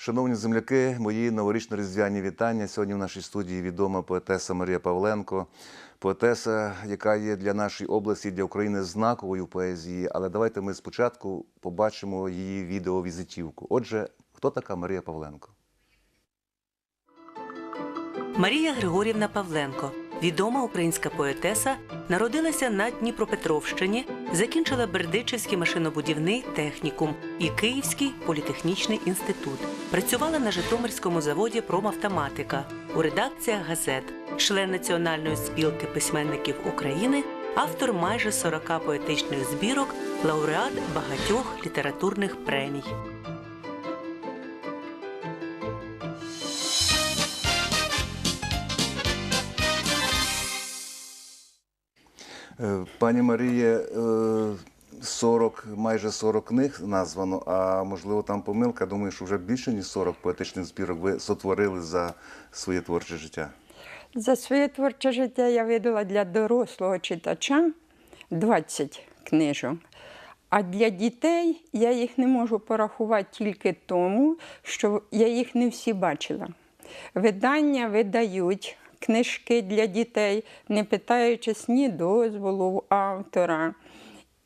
Шановні земляки, мої новорічно-різдвяні вітання. Сьогодні в нашій студії відома поетеса Марія Павленко, поетеса, яка є для нашої області, для України знаковою поезії. Але давайте ми спочатку побачимо її відеовізитівку. Отже, хто така Марія Павленко? Марія Григорівна Павленко, відома українська поетеса, народилася на Дніпропетровщині, закінчила Бердичівський машинобудівний технікум і Київський політехнічний інститут. Працювала на Житомирському заводі Промавтоматика у редакціях газет, член Національної спілки письменників України, автор майже 40 поетичних збірок, лауреат багатьох літературних премій. Пані Маріє, е, 40, майже 40 книг названо, а можливо там помилка. Думаю, що вже більше ніж 40 поетичних збірок ви сотворили за своє творче життя. За своє творче життя я видала для дорослого читача 20 книжок. А для дітей я їх не можу порахувати тільки тому, що я їх не всі бачила. Видання видають книжки для дітей, не питаючись ні дозволу автора,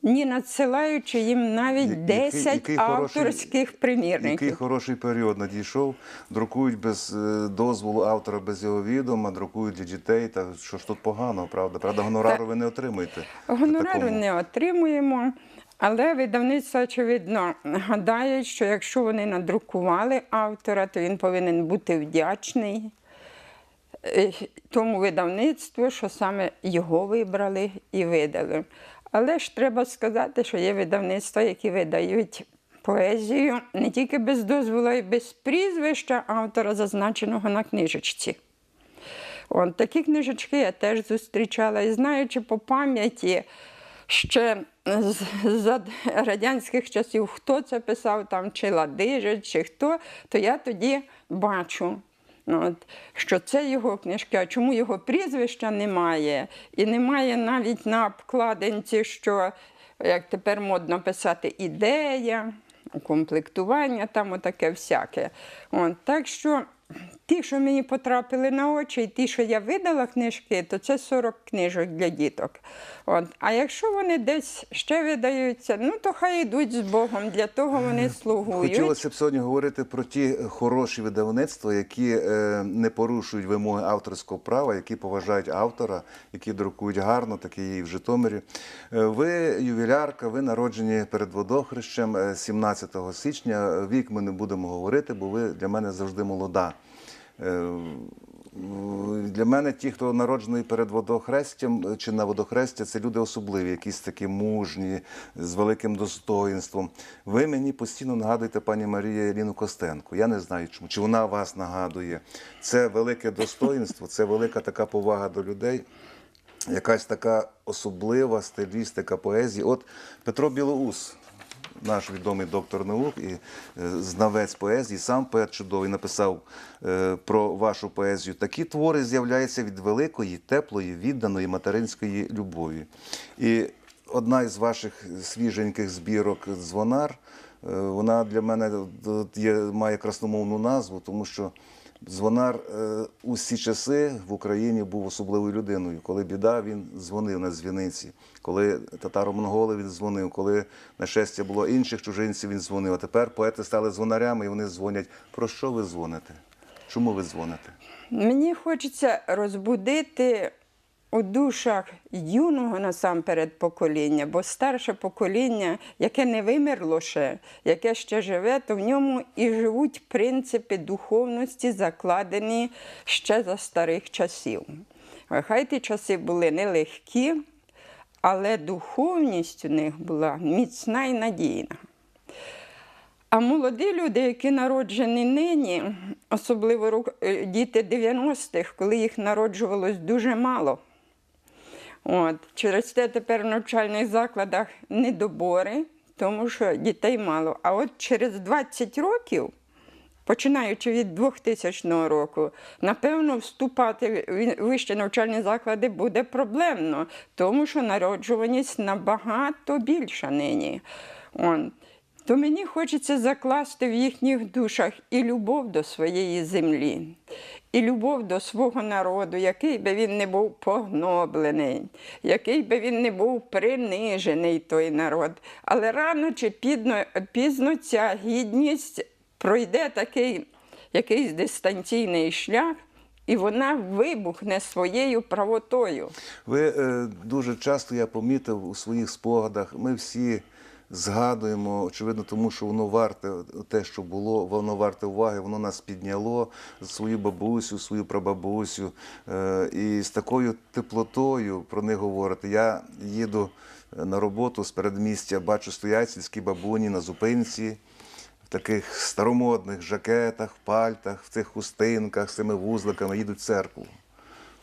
ні надсилаючи їм навіть Який- 10 який хороший- авторських примірників. Який хороший період надійшов. Друкують без е, дозволу автора, без його відома, друкують для дітей. Та що ж тут поганого, правда? Правда, гонорару ви не отримуєте. Гонорару не отримуємо, але видавництво, очевидно, гадають, що якщо вони надрукували автора, то він повинен бути вдячний тому видавництву, що саме його вибрали і видали. Але ж треба сказати, що є видавництва, які видають поезію не тільки без дозволу, й без прізвища автора, зазначеного на книжечці. От, такі книжечки я теж зустрічала. І знаючи по пам'яті ще з радянських часів, хто це писав, там, чи Ладижич, чи хто, то я тоді бачу. Ну, От, що це його книжки, а чому його прізвища немає? І немає навіть на обкладинці, що, як тепер модно писати, ідея, укомплектування, там отаке всяке. От, так що ті, що мені потрапили на очі, і ті, що я видала книжки, то це 40 книжок для діток. От. А якщо вони десь ще видаються, ну то хай йдуть з Богом, для того вони слугують. Хотілося б сьогодні говорити про ті хороші видавництва, які е, не порушують вимоги авторського права, які поважають автора, які друкують гарно, такі є і в Житомирі. Е, ви ювілярка, ви народжені перед водохрещем е, 17 січня. Вік ми не будемо говорити, бо ви для мене завжди молода. Е, Для мене ті, хто народжений перед водохрестям е, чи на водохрестя, це люди особливі, якісь такі мужні, з великим достоїнством. Ви мені постійно нагадуєте, пані Марія Еліну Костенко. Я не знаю чому, чи вона вас нагадує. Це велике достоїнство, це велика така повага до людей. Якась така особлива стилістика поезії. От Петро Білоус, наш відомий доктор наук і е, знавець поезії, сам поет чудовий написав е, про вашу поезію. Такі твори з'являються від великої, теплої, відданої материнської любові. І одна із ваших свіженьких збірок Дзвонар. е, Вона для мене має красномовну назву, тому що Дзвонар у усі часи в Україні був особливою людиною. Коли біда, він дзвонив на дзвіниці. Коли татаро-монголи він дзвонив, коли нашестя було інших чужинців, він дзвонив. А тепер поети стали дзвонарями і вони дзвонять. Про що ви дзвоните? Чому ви дзвоните? Мені хочеться розбудити у душах юного насамперед покоління, бо старше покоління, яке не вимерло ще, яке ще живе, то в ньому і живуть принципи духовності, закладені ще за старих часів. Хай ті часи були нелегкі, але духовність у них була міцна і надійна. А молоді люди, які народжені нині, особливо е, діти 90-х, коли їх народжувалось дуже мало. От. Через те тепер в навчальних закладах недобори, тому що дітей мало. А от через 20 років, починаючи від 2000 року, напевно, вступати в вищі навчальні заклади буде проблемно, тому що народжуваність набагато більша нині. Он. То мені хочеться закласти в їхніх душах і любов до своєї землі, і любов до свого народу, який би він не був погноблений, який би він не був принижений той народ. Але рано чи пізно, пізно ця гідність пройде такий якийсь дистанційний шлях, і вона вибухне своєю правотою. Ви е, дуже часто я помітив у своїх спогадах. Ми всі згадуємо, очевидно, тому що воно варте те, що було, воно варте уваги, воно нас підняло свою бабусю, свою прабабусю. Е, і з такою теплотою про них говорити. Я їду на роботу з передмістя, бачу стоять сільські бабуні на зупинці в таких старомодних жакетах, пальтах, в цих хустинках з цими вузликами їдуть в церкву.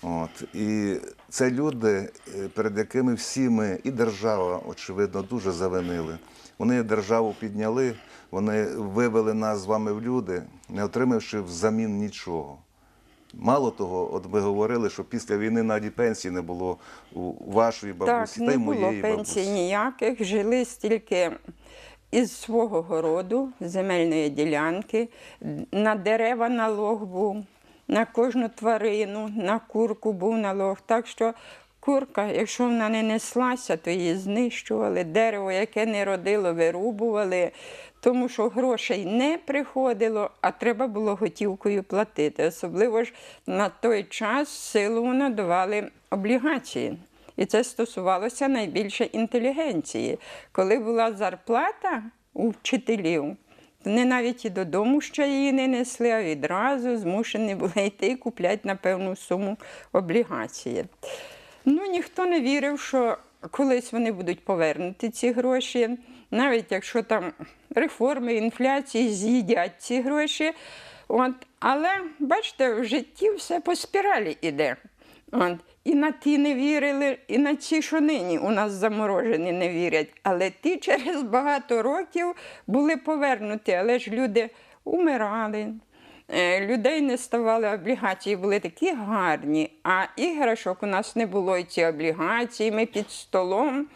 От. І це люди, е, перед якими всі ми, і держава, очевидно, дуже завинили. Вони державу підняли, вони вивели нас з вами в люди, не отримавши взамін нічого. Мало того, от ми говорили, що після війни навіть пенсії не було у вашої бабусі, так, та й не було пенсій бабусі. ніяких, жили стільки із свого городу, земельної ділянки, на дерева налог був, на кожну тварину, на курку був налог. Так що курка, якщо вона не неслася, то її знищували. Дерево, яке не родило, вирубували, тому що грошей не приходило, а треба було готівкою платити. Особливо ж на той час силу надавали облігації. І це стосувалося найбільше інтелігенції. Коли була зарплата у вчителів, вони навіть і додому ще її не несли, а відразу змушені були йти і купляти на певну суму облігації. Ну, ніхто не вірив, що колись вони будуть повернути ці гроші, навіть якщо там реформи, інфляції з'їдять ці гроші. От. Але бачите, в житті все по спіралі іде. От. І на ті не вірили, і на ці, що нині у нас заморожені, не вірять. Але ті через багато років були повернуті, але ж люди умирали. Е, Людей не ставали облігації, були такі гарні, а іграшок у нас не було і ці облігації. Ми під столом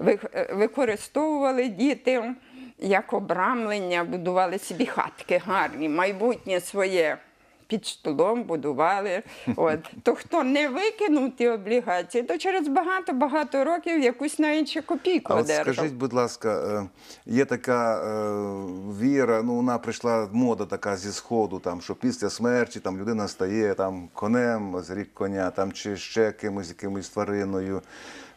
е, використовували діти як обрамлення, будували собі хатки гарні, майбутнє своє під столом будували. От. То хто не викинув ті облігації, то через багато-багато років якусь навіть ще копійку А от скажіть, будь ласка, е, є така е, віра, ну вона прийшла мода така зі сходу, там що після смерті там людина стає там конем, з рік коня, там чи ще кимось, якимось твариною.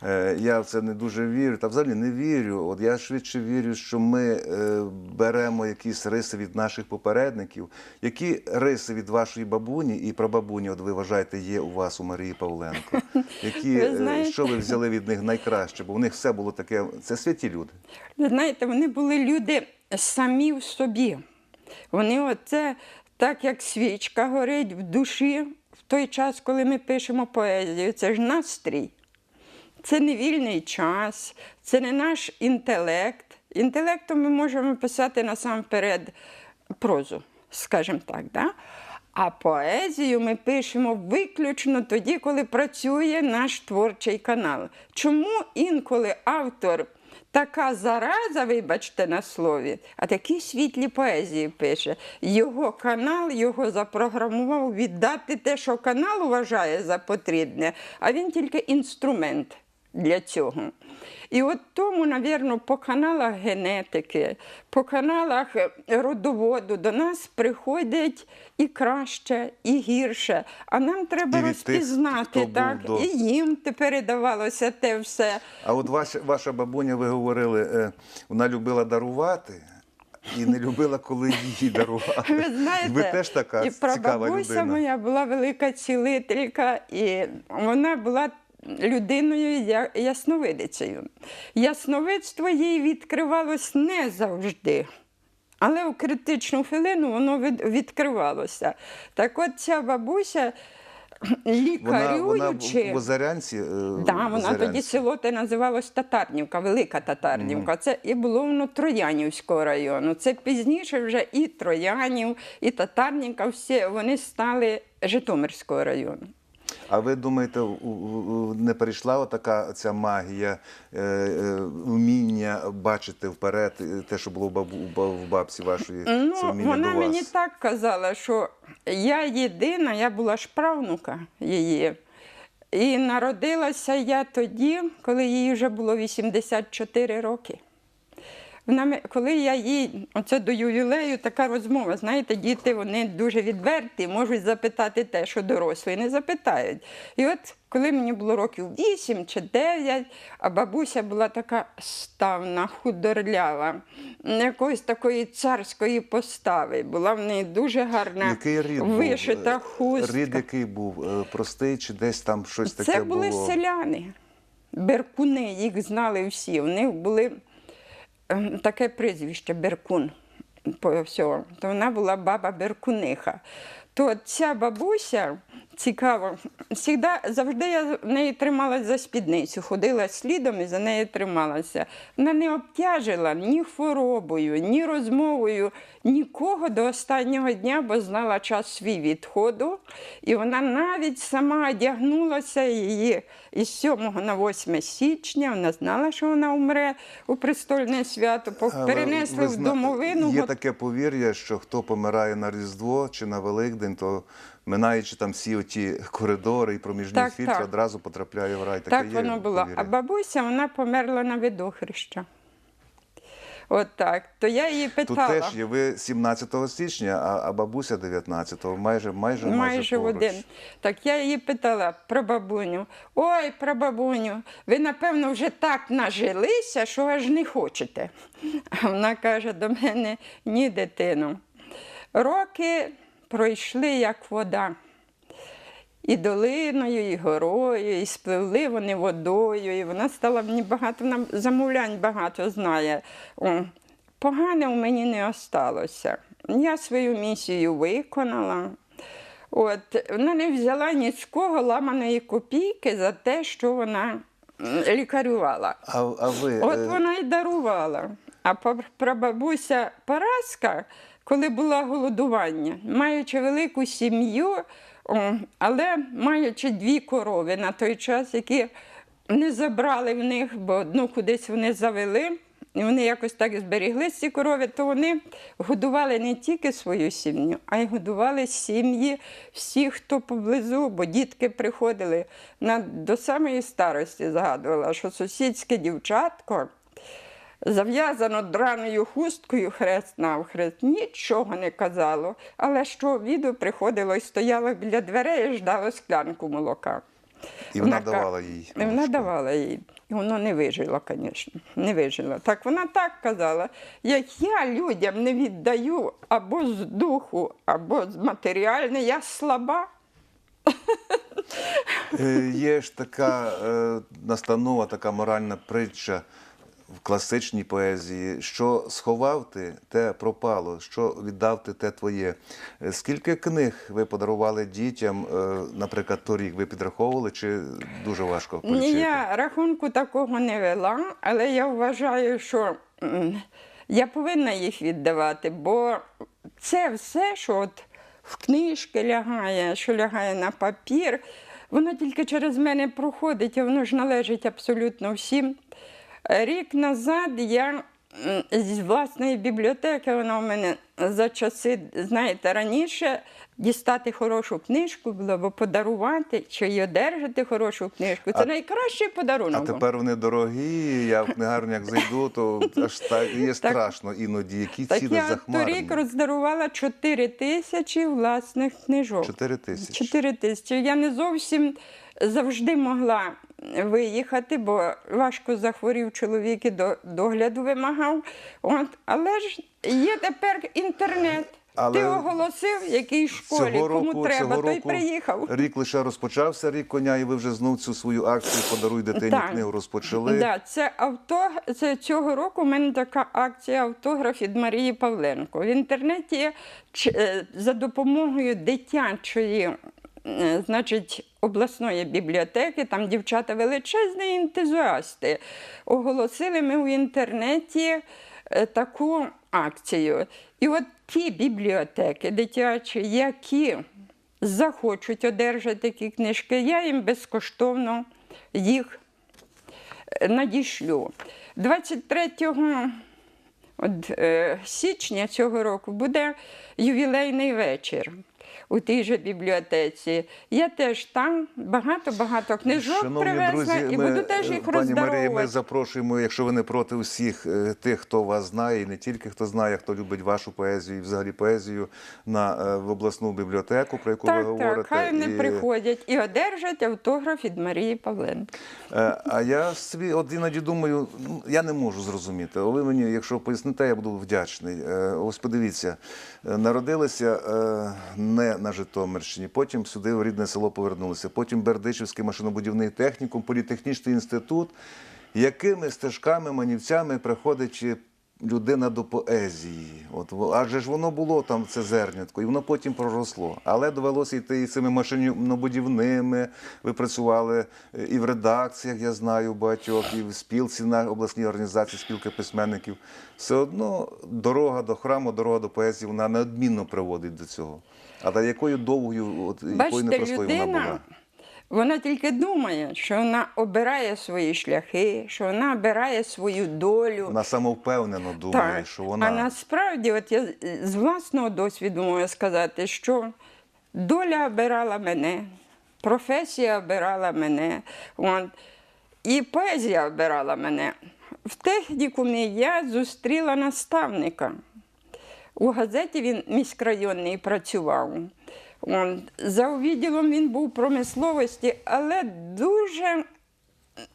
Е, Я в це не дуже вірю, та взагалі не вірю. От я швидше вірю, що ми е, беремо якісь риси від наших попередників. Які риси від вашої бабуні і прабабуні, от ви вважаєте, є у вас у Марії Павленко? Які Ви е, що ви взяли від них найкраще? Бо у них все було таке. Це святі люди. Ви знаєте, вони були люди самі в собі. Вони оце, так як свічка горить в душі в той час, коли ми пишемо поезію, це ж настрій. Це не вільний час, це не наш інтелект. Інтелектом ми можемо писати насамперед прозу, скажімо так. Да? А поезію ми пишемо виключно тоді, коли працює наш творчий канал. Чому інколи автор така зараза, вибачте на слові, а такі світлі поезії пише. Його канал його запрограмував віддати те, що канал вважає за потрібне, а він тільки інструмент для цього. І от тому, навірно, по каналах генетики, по каналах е, родоводу до нас приходять і краще, і гірше. А нам треба І від тих, розпізнати, хто був так, до. і їм те передавалося те все. А от ваша, ваша бабуня, ви говорили, е, вона любила дарувати і не любила, коли їй дарували. Ви знаєте, ви теж така і цікава прабабуся людина. моя була велика цілителька, і вона була людиною ясновидицею. Ясновидство їй відкривалось не завжди. Але у критичну хвилину воно відкривалося. Так от ця бабуся, Вона, вона лікарюючи. в Озарянці. е, Да, вона Озарянці. тоді село те називалось Татарнівка, Велика Татарнівка. Це і було воно Троянівського району. Це пізніше вже і Троянів, і Татарнівка, всі вони стали Житомирського району. А ви думаєте, не перейшла така ця магія, е, е, вміння бачити вперед, е, те, що було в бабці вашої, це Ну, вміння вона до вас. мені так казала, що я єдина, я була ж правнука її. І народилася я тоді, коли їй вже було 84 роки. Вона, коли я їй, оце до ювілею, така розмова, знаєте, діти вони дуже відверті, можуть запитати те, що дорослі не запитають. І от коли мені було років 8 чи 9, а бабуся була така ставна, худорлява, якоїсь такої царської постави. Була в неї дуже гарна Який рід вишита був? хустка. Рід який був? Е, Простий чи десь там щось таке Це були селяни, беркуни, їх знали всі. Них були таке прізвище Беркун. По всьому, То вона була баба Беркуниха. То ця бабуся, цікаво, завжди, завжди я в неї трималась за спідницю, ходила слідом і за нею трималася. Вона не обтяжила ні хворобою, ні розмовою, нікого до останнього дня, бо знала час свій відходу. І вона навіть сама одягнулася її із 7 на 8 січня. Вона знала, що вона умре у престольне свято. Перенесли ви в зна- домовину. Є таке повір'я, що хто помирає на Різдво чи на Великдень, то минаючи там всі оті коридори і проміжні Так, фільтри, так. одразу потрапляє в рай. Так є воно було. повір'я. А бабуся вона померла на видохреща. От так. То я її Тут теж є ви 17 січня, а, а бабуся 19-го. Майже, майже, майже, поруч. один. Так я її питала про бабуню. Ой, про бабуню, ви, напевно, вже так нажилися, що аж не хочете. А вона каже до мене: ні, дитино. Роки пройшли, як вода. І долиною, і горою, і спливли вони водою, і вона стала мені багато, вона замовлянь багато знає. О, погане у мені не осталося. Я свою місію виконала. От, вона не взяла ні з кого ламаної копійки за те, що вона лікарювала. А, а ви От е, вона й дарувала. А прабабуся Параска, коли було голодування, маючи велику сім'ю, але маючи дві корови на той час, які не забрали в них, бо одну кудись вони завели. І вони якось так зберігли ці корови, то вони годували не тільки свою сім'ю, а й годували сім'ї всіх, хто поблизу, бо дітки приходили до самої старості, згадувала, що сусідське дівчатко зав'язано драною хусткою хрест навхрест, нічого не казало, але що обіду приходило і стояло біля дверей і ждало склянку молока. І вона ка- давала їй І вона давала їй. І воно не вижило, звісно. Не вижило. Так вона так казала: як я людям не віддаю або з духу, або з матеріальне, я слаба. Е, Є ж така е, настанова, така моральна притча в класичній поезії, що сховав ти, те пропало, що віддав ти, те твоє. Е, Скільки книг ви подарували дітям, е, наприклад, торік ви підраховували, чи дуже важко Ні, полічити? я рахунку такого не вела, але я вважаю, що я повинна їх віддавати, бо це все, що от в книжки лягає, що лягає на папір, воно тільки через мене проходить, і воно ж належить абсолютно всім. Рік назад я з власної бібліотеки, вона у мене за часи, знаєте, раніше дістати хорошу книжку було, або подарувати чи й одержати хорошу книжку. Це А- найкращий подарунок. був. тепер вони дорогі. Я в книгарню як зайду, то аж так є страшно іноді. Які Так ціни я захмарні. торік роздарувала 4 тисячі власних книжок. Чотири тисячі. 4 тисячі. Я не зовсім завжди могла виїхати, бо важко захворів чоловік і до догляду вимагав. От, але ж є тепер інтернет. Але Ти оголосив, якій школі, Цього кому треба, цього той приїхав. рік лише розпочався рік коня, і ви вже знов цю свою акцію Подаруй дитині Так. книгу розпочали. Да, це авто, це цього року у мене така акція автограф від Марії Павленко. В інтернеті е, за допомогою дитячої. Е, Значить, обласної бібліотеки, там дівчата величезні ентузіасти. Оголосили ми в інтернеті е, таку акцію. І от ті бібліотеки дитячі, які захочуть одержати такі книжки, я їм безкоштовно їх надішлю. 23 от, е, січня цього року буде ювілейний вечір у тій же бібліотеці. Я теж там багато-багато книжок привезла і буду теж їх е, пані Марії, ми запрошуємо, якщо ви не проти усіх е, тих, хто вас знає, і не тільки хто знає, хто любить вашу поезію і взагалі поезію на е, в обласну бібліотеку, про яку ви Так, говорите. так, хай вони І- приходять і одержать автограф від Марії Павленко. А я собі от іноді думаю, ну, я не можу зрозуміти. Ви мені, якщо поясните, я буду вдячний. Ось подивіться, народилися на Житомирщині, потім сюди в рідне село повернулися, потім Бердичівський машинобудівний технікум, політехнічний інститут. Якими стежками, манівцями приходить людина до поезії? От, адже ж воно було там, це зернятко, і воно потім проросло. Але довелося йти і цими машинобудівними. Ви працювали е, і в редакціях, я знаю, багатьох, і в спілці на обласній організації спілки письменників. Все одно дорога до храму, дорога до поезії, вона неодмінно приводить до цього. Але якою довгою, от, якою Бачите, непростою вона була? вона тільки думає, що вона обирає свої шляхи, що вона обирає свою долю. Вона самовпевнено думає, що вона. А насправді, от я з власного досвіду можу сказати, що доля обирала мене, професія обирала мене, от, і поезія обирала мене. В технікумі я зустріла наставника. У газеті він міськрайонний працював. Он, за відділом він був промисловості, але дуже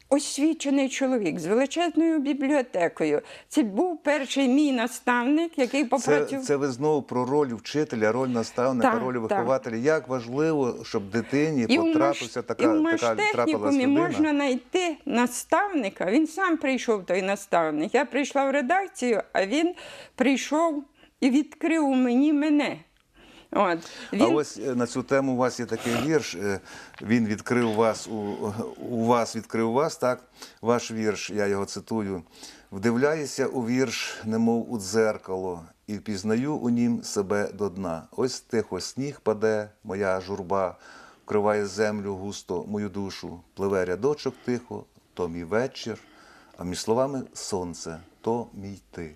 освічений чоловік з величезною бібліотекою. Це був перший мій наставник, який попрацював. це ви знову про роль вчителя, роль наставника, Так, роль так. вихователя. Як важливо, щоб дитині І потрапився маш- така, і в така трапилась людина. можна знайти наставника. Він сам прийшов, той наставник. Я прийшла в редакцію, а він прийшов і відкрив у мені мене. От. Він... А ось е, на цю тему у вас є такий вірш. е, Він відкрив вас у, у вас, відкрив вас, так? Ваш вірш, я його цитую. Вдивляюся у вірш, немов у дзеркало, і впізнаю у нім себе до дна. Ось тихо сніг паде, моя журба, вкриває землю густо мою душу. Пливе рядочок тихо, то мій вечір, а між словами сонце, то мій ти.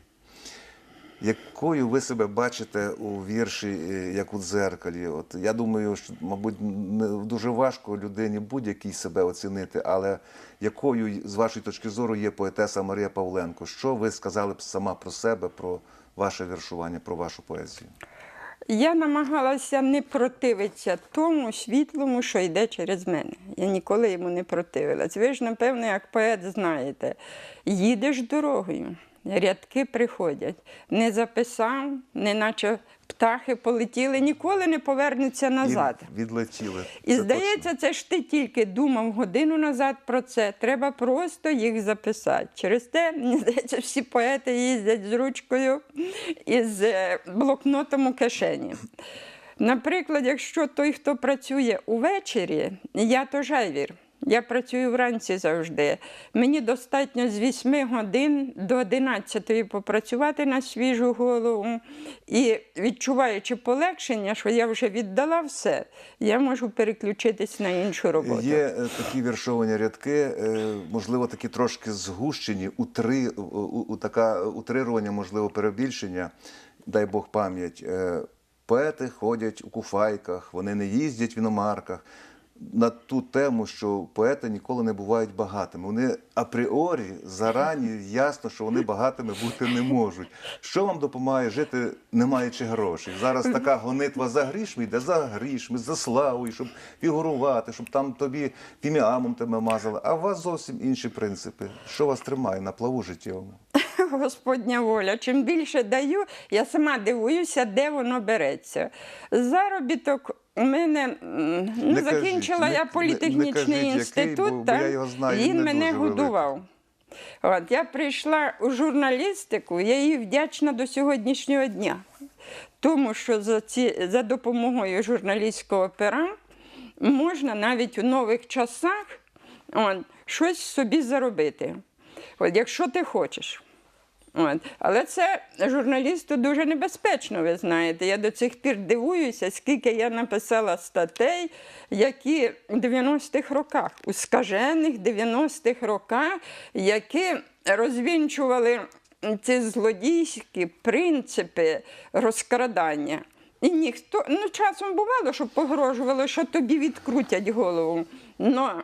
Якою ви себе бачите у вірші, е, як у дзеркалі? От я думаю, що, мабуть, дуже важко людині будь-якій себе оцінити, але якою з вашої точки зору є поетеса Марія Павленко? Що ви сказали б сама про себе, про ваше віршування, про вашу поезію? Я намагалася не противитися тому світлому, що йде через мене. Я ніколи йому не противилась. Ви ж, напевно, як поет знаєте, їдеш дорогою, рядки приходять. Не записав, неначе птахи полетіли, ніколи не повернуться назад. І відлетіли. І Це здається, це ж ти тільки думав годину назад про це. Треба просто їх записати. Через те, мені здається, всі поети їздять з ручкою і з е, блокнотом у кишені. Наприклад, якщо той, хто працює увечері, я то жайвір. Я працюю вранці завжди. Мені достатньо з 8 годин до 11 попрацювати на свіжу голову. І відчуваючи полегшення, що я вже віддала все, я можу переключитись на іншу роботу. Є е, такі віршовані рядки, е, можливо, такі трошки згущені, утри, у, у, така утрирування, можливо, перебільшення, дай Бог пам'ять. Е, Поети ходять у куфайках, вони не їздять в іномарках. На ту тему, що поети ніколи не бувають багатими. Вони апріорі зарані ясно, що вони багатими бути не можуть. Що вам допомагає жити, не маючи грошей? Зараз така гонитва за грішми йде за грішми, за славою, щоб фігурувати, щоб там тобі фіміамом тебе мазали. А у вас зовсім інші принципи. Що вас тримає на плаву життєвому? Господня воля. Чим більше даю, я сама дивуюся, де воно береться. Заробіток у мене ну, Не закінчила не- я не- політехнічний не кажіть, який, інститут. бо- бо я його знаю, він він не мене дуже годував. От, я прийшла у журналістику, я їй вдячна до сьогоднішнього дня. Тому що за, ці, за допомогою журналістського пера можна навіть у нових часах от, щось собі заробити. От, якщо ти хочеш. От. Але це журналісту дуже небезпечно, ви знаєте. Я до цих пір дивуюся, скільки я написала статей, які в 90-х роках, у скажених 90-х роках, які розвінчували ці злодійські принципи розкрадання. І ніхто, ну часом бувало, що погрожувало, що тобі відкрутять голову. Но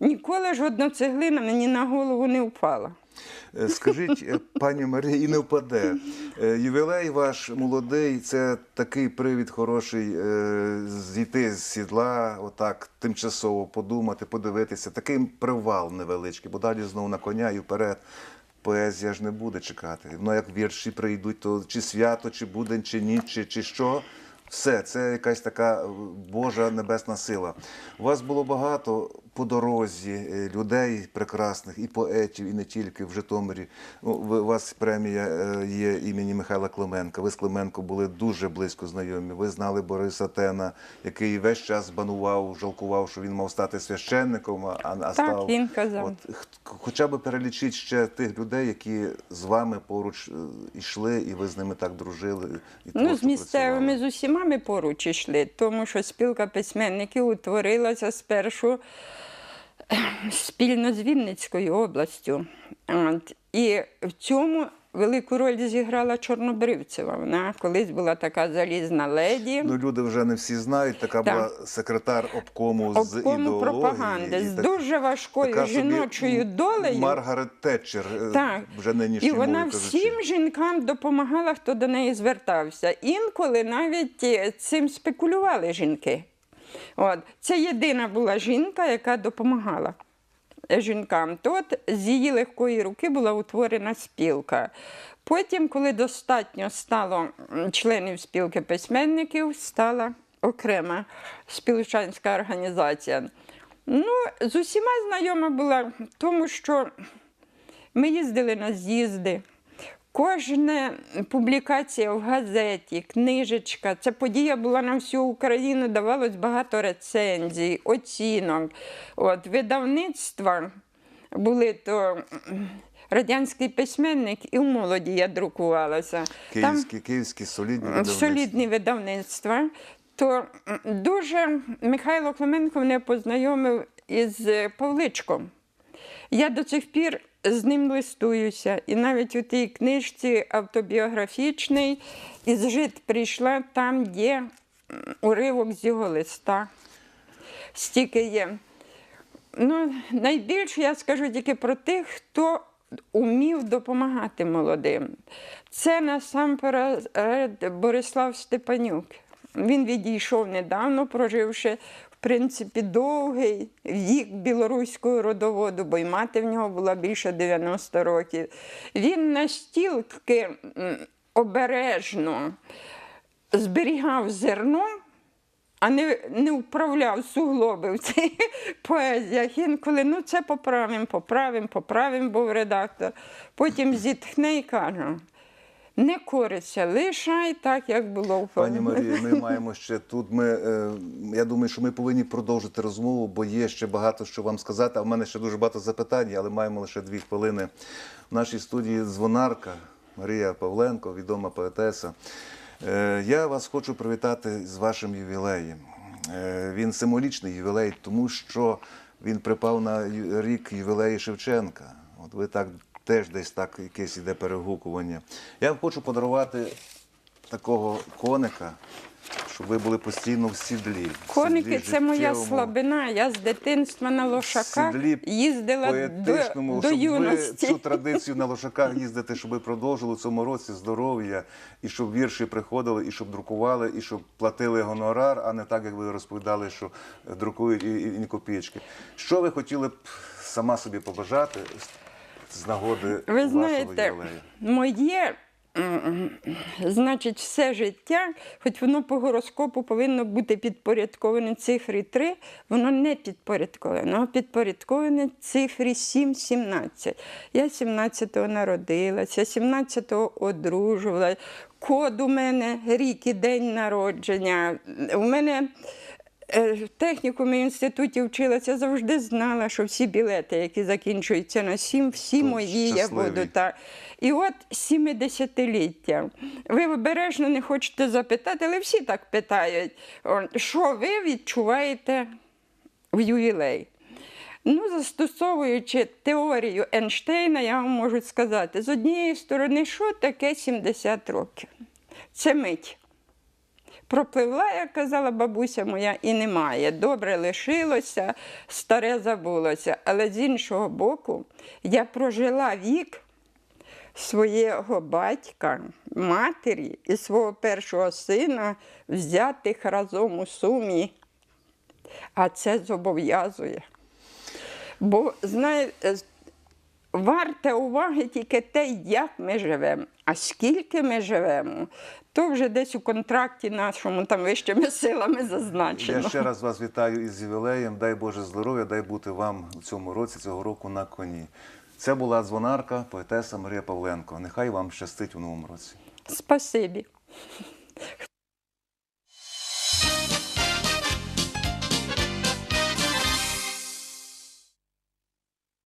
ніколи жодна цеглина мені на голову не впала. Е, Скажіть, е, пані Марія, і не впаде. Е, Ювілей ваш молодий це такий привід хороший зійти з сідла, отак тимчасово подумати, подивитися. Такий привал невеличкий, бо далі знову на коня і вперед. Поезія ж не буде чекати. Воно як вірші прийдуть, то чи свято, чи будень, чи ніч, чи, чи що. Все, це якась така Божа небесна сила. У вас було багато по дорозі е, людей прекрасних, і поетів, і не тільки в Житомирі. Ну, У вас премія е, є імені Михайла Клименка. Ви з Клименко були дуже близько знайомі. Ви знали Бориса Тена, який весь час банував, жалкував, що він мав стати священником, а, а став. він казав. От, хоча б перелічіть ще тих людей, які з вами поруч е, йшли, і ви з ними так дружили. І Ну, з місцевими працювали. з усіма ми поруч йшли, тому що спілка письменників утворилася спершу спільно з Вінницькою областю. От. І в цьому велику роль зіграла Чорнобривцева. Вона колись була така залізна леді. Ну, люди вже не всі знають. Така Так. була секретар обкому, з ідеології. пропаганди з так- дуже важкою така собі жіночою долею. Маргарет Тетчер, е, Так. вже нинішній І вона кажучи. всім жінкам допомагала, хто до неї звертався. Інколи навіть е, цим спекулювали жінки. От. Це єдина була жінка, яка допомагала жінкам. Тут з її легкої руки була утворена спілка. Потім, коли достатньо стало членів спілки письменників, стала окрема спілчанська організація. Ну, з усіма знайома була, тому що ми їздили на з'їзди. Кожна публікація в газеті, книжечка, ця подія була на всю Україну, давалось багато рецензій, оцінок. От, видавництва були то радянський письменник і в молоді я друкувалася. Там Київські, київські солідні видавництва. солідні видавництва, то дуже Михайло Клименко мене познайомив із Павличком. Я до цих пір з ним листуюся. І навіть у тій книжці автобіографічній із жит прийшла, там є уривок з його листа. Стільки є. Ну, найбільше я скажу тільки про тих, хто умів допомагати молодим. Це насамперед Борислав Степанюк. Він відійшов недавно, проживши, принципі, довгий вік білоруського родоводу, бо й мати в нього була більше 90 років. Він настільки обережно зберігав зерно, а не, не вправляв суглоби в цих поезіях. Інколи ну це поправимо, поправимо, поправимо, був редактор. Потім зітхне і каже: не кориться, лишай так, як було в Пані Марія, ми маємо ще тут. Ми, е, я думаю, що ми повинні продовжити розмову, бо є ще багато що вам сказати. А в мене ще дуже багато запитань, але маємо лише дві хвилини. В нашій студії дзвонарка Марія Павленко, відома поетеса. Е, я вас хочу привітати з вашим ювілеєм. Е, він символічний ювілей, тому що він припав на рік ювілею Шевченка. От ви так теж десь так якесь іде перегукування. Я вам хочу подарувати такого коника, щоб ви були постійно в сідлі. в Коники сідлі це моя життєвому, слабина. Я з дитинства на лошаках сідлі їздила до, поетичному, до щоб юності. ви цю традицію на лошаках їздити, щоб ви продовжили в цьому році здоров'я, і щоб вірші приходили, і щоб друкували, і щоб платили гонорар, а не так, як ви розповідали, що друкують і, і, і копійки. Що ви хотіли б сама собі побажати з- нагоди Ви знаєте, ювілею? моє, значить, все життя, хоч воно по гороскопу повинно бути підпорядковане цифрі 3, воно не підпорядковане, воно підпорядковане цифрі 7-17. Я 17-го народилася, 17-го одружувалася. Код у мене рік і день народження. У мене В технікумі інституті вчилася, завжди знала, що всі білети, які закінчуються на сім, всі То мої я буду. Та. І от 70-ліття. Ви обережно не хочете запитати, але всі так питають, що ви відчуваєте в ювілей? Ну, застосовуючи теорію Ейнштейна, я вам можу сказати, з однієї сторони, що таке 70 років? Це мить. Пропливла, як казала бабуся моя, і немає. Добре лишилося, старе забулося. Але з іншого боку, я прожила вік свого батька, матері і свого першого сина взятих разом у сумі. А це зобов'язує. Бо, знаєте, варте уваги тільки те, як ми живемо. А скільки ми живемо, то вже десь у контракті нашому там вищими силами зазначено. Я ще раз вас вітаю із ювілеєм. Дай Боже здоров'я, дай бути вам у цьому році, цього року на коні. Це була дзвонарка, поетеса Марія Павленко. Нехай вам щастить у новому році. Спасибі.